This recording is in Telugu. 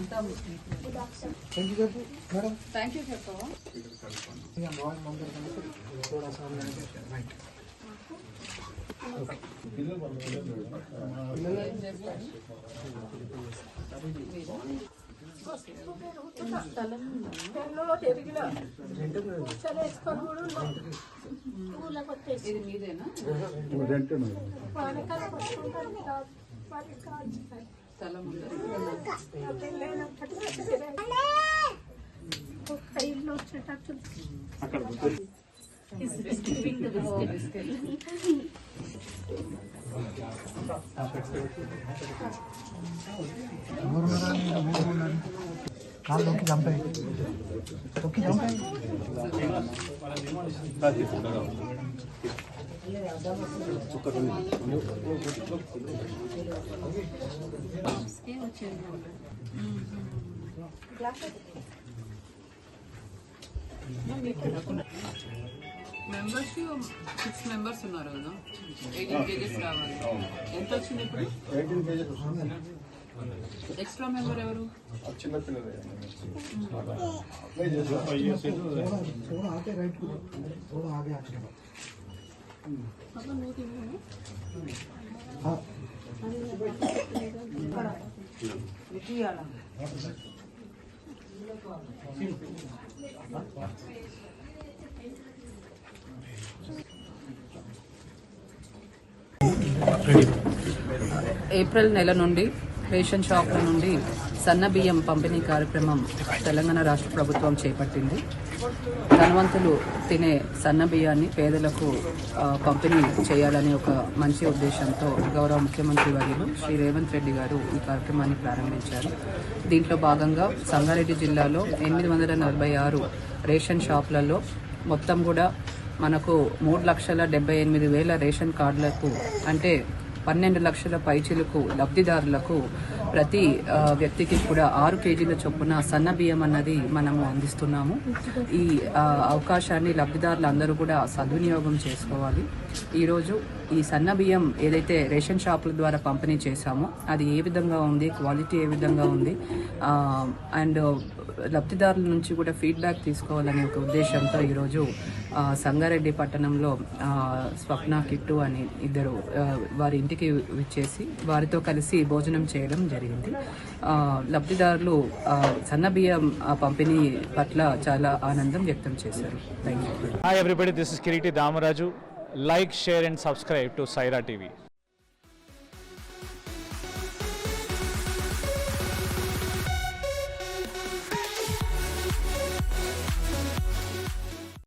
అంతా thank you madam thank you ఇది మీదేనా పానకాలు কাল লোক জাম পাই লোক জাম পাই మెంబర్స్ సిక్స్ మెంబర్స్ ఉన్నారు కదా? ఎయిటీన్ కేజెస్ కావాలి. ఎక్స్ట్రా మెంబర్ ఎవరు? పిల్లలు. ఏప్రిల్ నెల నుండి రేషన్ షాపుల నుండి సన్న బియ్యం పంపిణీ కార్యక్రమం తెలంగాణ రాష్ట్ర ప్రభుత్వం చేపట్టింది. ధనవంతులు తినే సన్న బియ్యాన్ని పేదలకు పంపిణీ చేయాలనే ఒక మంచి ఉద్దేశంతో గౌరవ ముఖ్యమంత్రి వర్యులు శ్రీ రేవంత్ రెడ్డి గారు ఈ కార్యక్రమాన్ని ప్రారంభించారు. దీంట్లో భాగంగా సంగారెడ్డి జిల్లాలో ఎనిమిది వందల నలభై ఆరు రేషన్ షాపులలో మొత్తం కూడా మనకు మూడు లక్షల డెబ్బై ఎనిమిది వేల రేషన్ కార్డులకు అంటే పన్నెండు లక్షల పైచీలకు లబ్ధిదారులకు ప్రతి వ్యక్తికి కూడా ఆరు కేజీల చొప్పున సన్న బియ్యం అన్నది మనము అందిస్తున్నాము. ఈ అవకాశాన్ని లబ్ధిదారులు అందరూ కూడా సద్వినియోగం చేసుకోవాలి. ఈరోజు ఈ సన్న బియ్యం ఏదైతే రేషన్ షాపుల ద్వారా పంపిణీ చేశామో అది ఏ విధంగా ఉంది క్వాలిటీ ఏ విధంగా ఉంది అండ్ లబ్ధిదారుల నుంచి కూడా ఫీడ్బ్యాక్ తీసుకోవాలనే ఒక ఉద్దేశంతో ఈరోజు సంగారెడ్డి పట్టణంలో స్వప్న కిట్టు అని ఇద్దరు వారి ఇంటికి ఇంటికి విచ్చేసి వారితో కలిసి భోజనం చేయడం జరిగింది. లబ్ధిదారులు సన్న బియ్యం ఆ పంపిణీ పట్ల చాలా ఆనందం వ్యక్తం చేశారు. Thank you everybody this is Kiriti Damaraju like share and subscribe to Saira TV